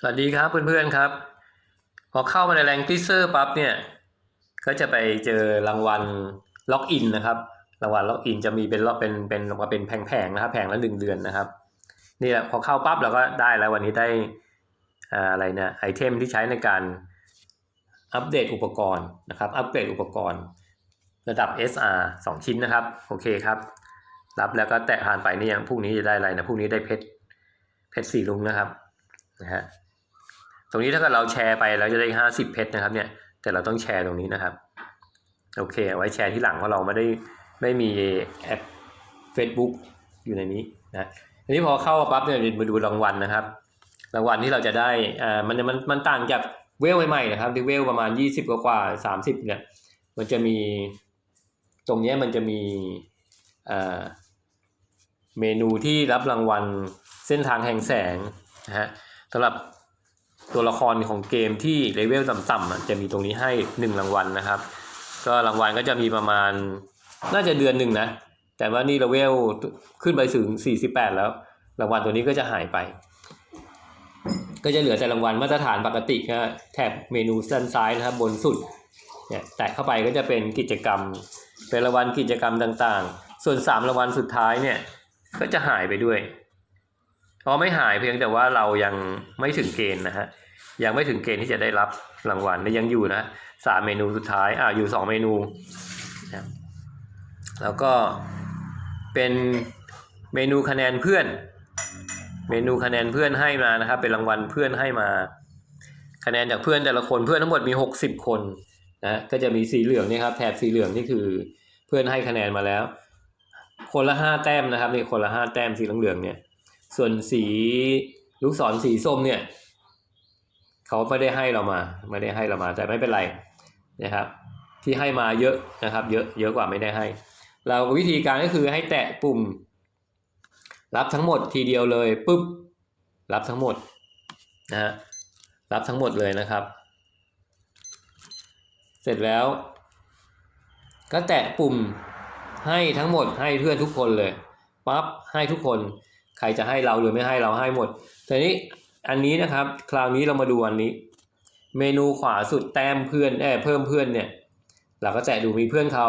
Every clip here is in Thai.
สวัสดีครับเพื่อนๆครับ พอเข้ามาในแรงกิเซอร์ปั๊บเนี่ย ก็จะไปเจอรางวัลล็อกอินนะครับรางวัลล็อกอินจะมีเป็นรอบเป็นเป็นมาเป็นแผงๆนะครับแผงละหนึ่งเดือนนะครับนี่แหละพอเข้าปั๊บเราก็ได้แล้ววันนี้ได้อ่าอะไรเนี่ยไอเทมที่ใช้ในการอัปเดตอุปกรณ์นะครับอัปเกรดอุปกรณ์ระดับ SR 2 ชิ้นนะครับโอเคครับรับแล้วก็แตะผ่านไปนี่ยังพรุ่งนี้จะได้อะไรนะพรุ่งนี้ได้เพชรเพชรสีลุงนะครับนะฮะ ตรงนี้ถ้าเกิดเราแชร์ไปเราจะได้ห้าสิบเพชรนะครับเนี่ยแต่เราต้องแชร์ตรงนี้นะครับ โอเคเอาไว้แชร์ที่หลังเพราะเราไม่ได้ไม่มีแอป Facebook อยู่ในนี้นะทีนี้พอเข้าปั๊บเนี่ยมาดูรางวัลนะครับ รางวัลที่เราจะได้อ่ามันมันมันต่างจากเวลใหม่ๆนะครับที่เวลประมาณยี่สิบกว่าสามสิบเนี่ย มันจะมีตรงนี้มันจะมีอ่าเมนูที่รับรางวัลเส้นทางแห่งแสงนะฮะสำหรับ ตัวละครของเกมที่เลเวลต่ำๆจะมีตรงนี้ให้หนึ่งรางวัลนะครับ ก็รางวัลก็จะมีประมาณน่าจะเดือนหนึ่งนะ แต่ว่านี่เลเวลขึ้นไปถึง 48 แล้ว รางวัลตัวนี้ก็จะหายไป ก็จะเหลือแต่รางวัลมาตรฐานปกตินะแถบเมนูด้านซ้ายนะครับบนสุดเนี่ยแตะเข้าไปก็จะเป็นกิจกรรม เป็นรางวัลกิจกรรมต่างๆ ส่วนสามรางวัลสุดท้ายเนี่ยก็จะหายไปด้วย พราะไม่หายเพียงแต่ว่าเรายังไม่ถึงเกณฑ์นะฮะยังไม่ถึงเกณฑ์ที่จะได้รับรางวัลยังอยู่นะสามเมนูสุดท้ายอ่าอยู่สองเมนูนะแล้วก็เป็นเมนูคะแนนเพื่อน เมนูคะแนนเพื่อนให้มานะครับ เป็นรางวัลเพื่อนให้มา คะแนนจากเพื่อนแต่ละคนเพื่อนทั้งหมดมีหกสิบคนนะก็จะมีสีเหลืองนี่ครับแถบสีเหลืองนี่คือเพื่อนให้คะแนนมาแล้ว คนละห้าแต้มนะครับนี่คนละห้าแต้มสีเหลืองๆเนี่ย ส่วนสีลูกศรสีส้มเนี่ยเขาไม่ได้ให้เรามา ไม่ได้ให้เรามาแต่ไม่เป็นไรนะครับ ที่ให้มาเยอะนะครับ เยอะเยอะกว่าไม่ได้ให้ เราวิธีการก็คือให้แตะปุ่ม รับทั้งหมดทีเดียวเลยปุ๊บรับทั้งหมดนะฮะรับทั้งหมดเลยนะครับ เสร็จแล้ว ก็แตะปุ่มให้ทั้งหมดให้เพื่อนทุกคนเลยปั๊บให้ทุกคน ใครจะให้เราหรือไม่ให้เราให้หมดทีนี้อันนี้นะครับ คราวนี้เรามาดูอันนี้ เมนูขวาสุดแต้มเพื่อนเออเพิ่มเพื่อนเนี่ยเราก็แตะดูมีเพื่อนเขา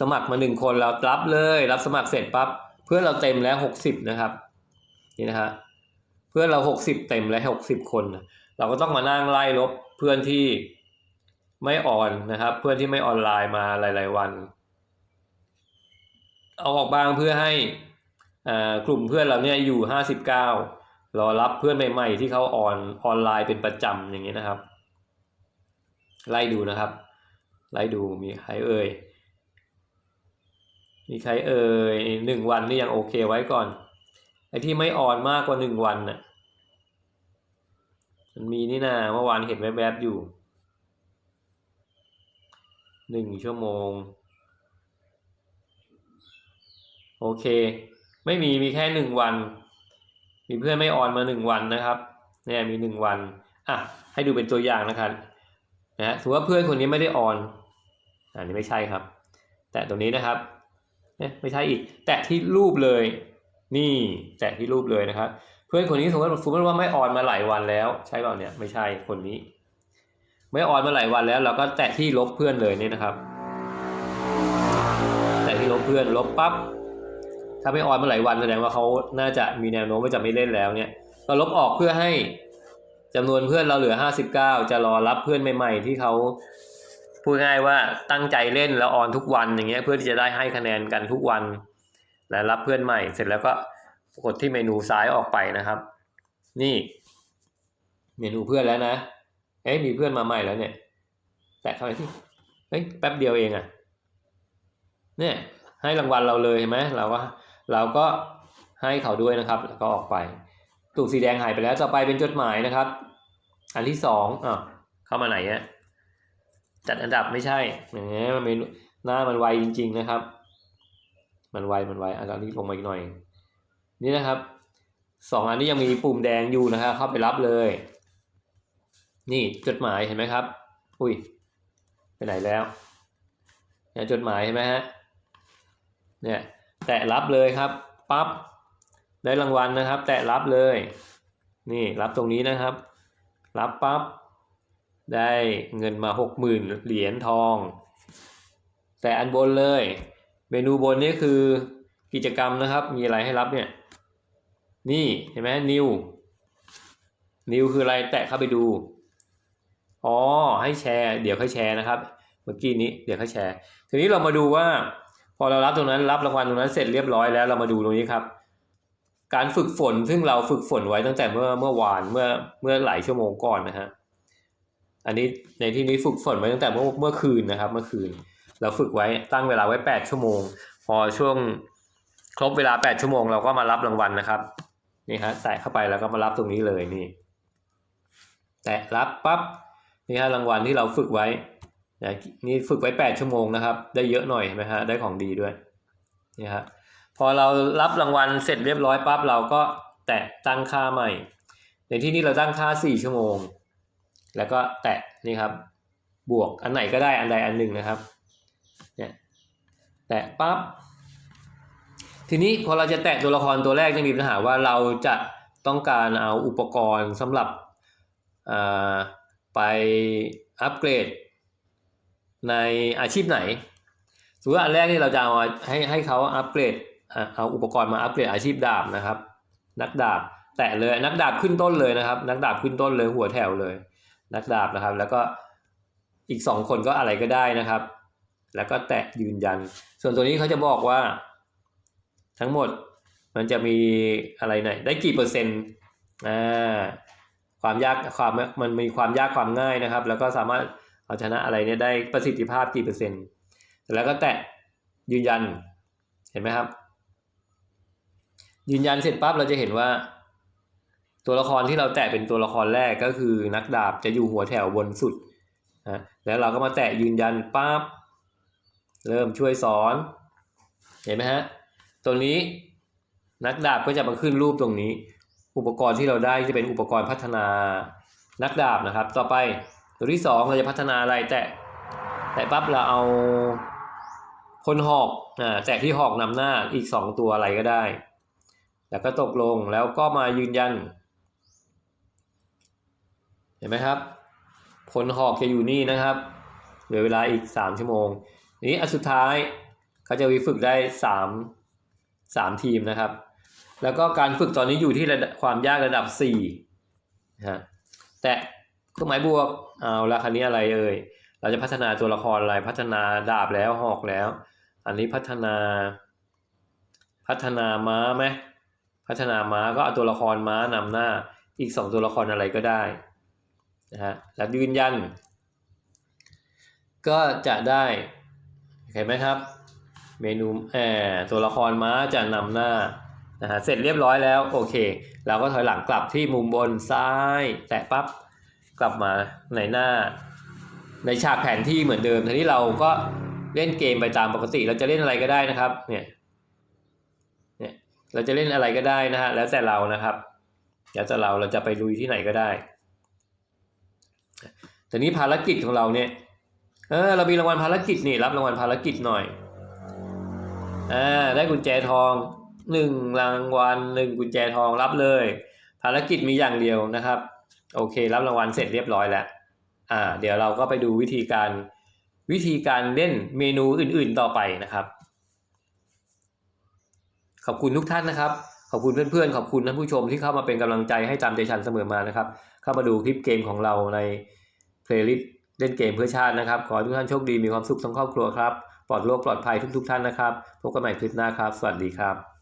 สมัครมาหนึ่งคนเรารับเลย รับสมัครเสร็จปั๊บเพื่อนเราเต็มแล้วหกสิบนะครับนี่นะฮะเพื่อนเราหกสิบเต็มแล้วหกสิบคน เราก็ต้องมานั่งไล่ลบเพื่อนที่ไม่ออนนะครับ เพื่อนที่ไม่ออนไลน์มาหลาย ๆ วัน เอาออกบ้างเพื่อให้ กลุ่มเพื่อนเราเนี่ยอยู่ห้าสิบเก้ารอรับเพื่อนใหม่ๆที่เขาออนออนไลน์เป็นประจำอย่างนี้นะครับ ไล่ดูนะครับ ไล่ดูมีใครเอ่ยมีใครเอ่ยหนึ่งวันนี่ยังโอเคไว้ก่อนไอ้ที่ไม่ออนมากกว่าหนึ่งวันน่ะมันมีนี่นาเมื่อวานเห็นแวบๆอยู่หนึ่งชั่วโมง โอเค ไม่มีมีแค่หนึ่งวัน มีเพื่อนไม่ออนมาหนึ่งวันนะครับเนี่ยมีหนึ่งวันอะให้ดูเป็นตัวอย่างนะครับนะฮะถือว่าเพื่อนคนนี้ไม่ได้ออนอันนี้ไม่ใช่ครับ แตะตรงนี้นะครับเนี่ยไม่ใช่อีก แตะที่รูปเลย นี่ แตะที่รูปเลยนะครับ เพื่อนคนนี้สมมติสมมติว่าไม่ออนมาหลายวันแล้ว ใช่เปล่าเนี่ยไม่ใช่คนนี้ ไม่ออนมาหลายวันแล้ว เราก็แตะที่ลบเพื่อนเลยนี่นะครับ แตะที่ลบเพื่อนลบปั๊บ ถ้าไม่ออนมาหลายวันแสดงว่าเขาน่าจะมีแนวโน้มว่าจะไม่เล่นแล้วเนี่ยก็ลบออกเพื่อให้จำนวนเพื่อนเราเหลือห้าสิบเก้าจะรอรับเพื่อนใหม่ ๆ ที่เขาพูดง่ายว่าตั้งใจเล่นแล้วออนทุกวันอย่างเงี้ยเพื่อที่จะได้ให้คะแนนกันทุกวันและรับเพื่อนใหม่ เสร็จแล้วก็กดที่เมนูซ้ายออกไปนะครับ นี่ เมนูเพื่อนแล้วนะเอ้ยมีเพื่อนมาใหม่แล้วเนี่ย แตะเข้าไปที่เฮ้ยแป๊บเดียวเองอะเนี่ย ให้รางวัลเราเลยเห็นไหมเราก็ เราก็ให้เขาด้วยนะครับแล้วก็ออกไปตูกสีแดงหายไปแล้วต่อไปเป็นจดหมายนะครับ อันที่สองอะเข้ามาไหนเนี่ยจัดอันดับไม่ใช่เงี้ยมันเมนูหน้ามันไวจริง ๆนะครับ มันไวมันไวอันนี้ลงมาอีกหน่อย นี่นะครับสองอันนี้ยังมีปุ่มแดงอยู่นะครับเข้าไปรับเลย นี่จดหมายเห็นไหมครับ อุ้ยไปไหนแล้วเนี่ยจดหมายเห็นไหมฮะเนี่ย แตะรับเลยครับปั๊บได้รางวัลนะครับ แตะรับเลย นี่รับตรงนี้นะครับ รับปั๊บได้เงินมาหกหมื่นเหรียญทอง แต่อันบนเลย เมนูบนนี้คือกิจกรรมนะครับ มีอะไรให้รับเนี่ย นี่เห็นไหมนิวนิวคืออะไรแตะเข้าไปดู อ๋อให้แชร์ เดี๋ยวค่อยแชร์นะครับ เมื่อกี้นี้เดี๋ยวค่อยแชร์ ทีนี้เรามาดูว่า อเรารับตรงนั้นรับรางวัลตรงนั้นเสร็จเรียบร้อยแล้วเรามาดูตรงนี้ครับ การฝึกฝนซึ่งเราฝึกฝนไว้ตั้งแต่เมื่อเมื่อวานเมื่อเมื่อหลายชั่วโมงก่อนนะฮะอันนี้ในที่นี้ฝึกฝนไว้ตั้งแต่เมื่อเมื่อคืนนะครับ เมื่อคืน เราฝึกไว้ตั้งเวลาไว้แปดชั่วโมง พอช่วงครบเวลาแปดชั่วโมงเราก็มารับรางวัลนะครับนี่ฮะแตะเข้าไปแล้วก็มารับตรงนี้เลยนี่ แตะรับปั๊บนี่ฮะรางวัลที่เราฝึกไว้ นะนี่ฝึกไว้แปดชั่วโมงนะครับ ได้เยอะหน่อยนไหมฮะได้ของดีด้วยนี่ฮะพอเรารับรางวัลเสร็จเรียบร้อยปั๊บเราก็แตะตั้งค่าใหม่ ในที่นี้เราตั้งค่าสี่ชั่วโมง แล้วก็แตะนี่ครับ บวกอันไหนก็ได้อันใดอันหนึ่งนะครับเนี่ยแตะปั๊บทีนี้พอเราจะแตะตัวละครตัวแรกจะมีปัญหาว่าเราจะต้องการเอาอุปกรณ์สำหรับอ่าไปอัปเกรด ในอาชีพไหนสมมติว่าอันแรกนี่เราจะเอาให้ให้เขาอัปเกรดเอาอุปกรณ์มาอัปเกรดอาชีพดาบนะครับ นักดาบแตะเลยนักดาบขึ้นต้นเลยนะครับ นักดาบขึ้นต้นเลยหัวแถวเลย นักดาบนะครับ แล้วก็อีกสองคนก็อะไรก็ได้นะครับ แล้วก็แตะยืนยัน ส่วนตัวนี้เขาจะบอกว่า ทั้งหมดมันจะมีอะไรไหนอยได้กี่เปอร์เซ็นต์อ่าความยากความมันมีความยากความง่ายนะครับ แล้วก็สามารถ เอาชนะอะไรเนี่ยได้ประสิทธิภาพกี่เปอร์เซ็นต์แล้วก็แตะยืนยันเห็นไหมครับ ยืนยันเสร็จปั๊บเราจะเห็นว่า ตัวละครที่เราแตะเป็นตัวละครแรกก็คือนักดาบจะอยู่หัวแถวบนสุดนะแล้วเราก็มาแตะยืนยันปั๊บเริ่มช่วยสอนเห็นไหมฮะตรงนี้นักดาบก็จะมาขึ้นรูปตรงนี้ อุปกรณ์ที่เราได้จะเป็นอุปกรณ์พัฒนานักดาบนะครับ ต่อไป ตัวที่สองเราจะพัฒนาอะไรแตะแตะปั๊บเราเอาพลหอกอ่าแตะที่หอกนำหน้าอีกสองตัวอะไรก็ได้ แล้วก็ตกลงแล้วก็มายืนยัน เห็นไหมครับพลหอกจะอยู่นี่นะครับเหลือเวลาอีกสามชั่วโมง นี้อันสุดท้ายเขาจะวิฝึกได้สามสามทีมนะครับ แล้วก็การฝึกตอนนี้อยู่ที่ระดับความยากระดับสี่นะฮะแต่ เครื่องหมายบวกเอาละคันนี้อะไรเอ่ยเราจะพัฒนาตัวละครอะไรพัฒนาดาบแล้วหอกแล้ว อันนี้พัฒนา พัฒนาม้าไหมพัฒนาม้าก็เอาตัวละครม้านำหน้าอีกสองตัวละครอะไรก็ได้นะฮะแล้วยืนยัน ก็จะได้เห็นไหมครับ เมนูแออตัวละครม้าจะนำหน้านะฮะเสร็จเรียบร้อยแล้วโอเค เราก็ถอยหลังกลับที่มุมบนซ้าย แตะปั๊บ กลับมาในหน้า ในฉากแผนที่เหมือนเดิมทีนี้เราก็เล่นเกมไปตามปกติ เราจะเล่นอะไรก็ได้นะครับ เนี่ยเนี่ยเราจะเล่นอะไรก็ได้นะฮะแล้วแต่เรานะครับแล้วแต่เราเราจะไปลุยที่ไหนก็ได้ทีนี้ภารกิจของเราเนี่ยเออเรามีรางวัลภารกิจนี่รับรางวัลภารกิจหน่อยอ่าได้กุญแจทองหนึ่งรางวัลหนึ่งกุญแจทองรับเลย ภารกิจมีอย่างเดียวนะครับ โอเค รับรางวัลเสร็จเรียบร้อยแล้วอ่า เดี๋ยวเราก็ไปดูวิธีการวิธีการเล่นเมนูอื่นๆต่อไปนะครับ ขอบคุณทุกท่านนะครับ ขอบคุณเพื่อนๆ ขอบคุณท่านผู้ชมที่เข้ามาเป็นกำลังใจให้ตามใจฉันเสมอมานะครับ เข้ามาดูคลิปเกมของเราในเพลย์ลิสต์เล่นเกมเพื่อชาตินะครับ ขอให้ทุกท่านโชคดีมีความสุขทั้งครอบครัวครับ ปลอดโรคปลอดภัยทุกๆ ท่านนะครับ พบกันใหม่คลิปหน้าครับ สวัสดีครับ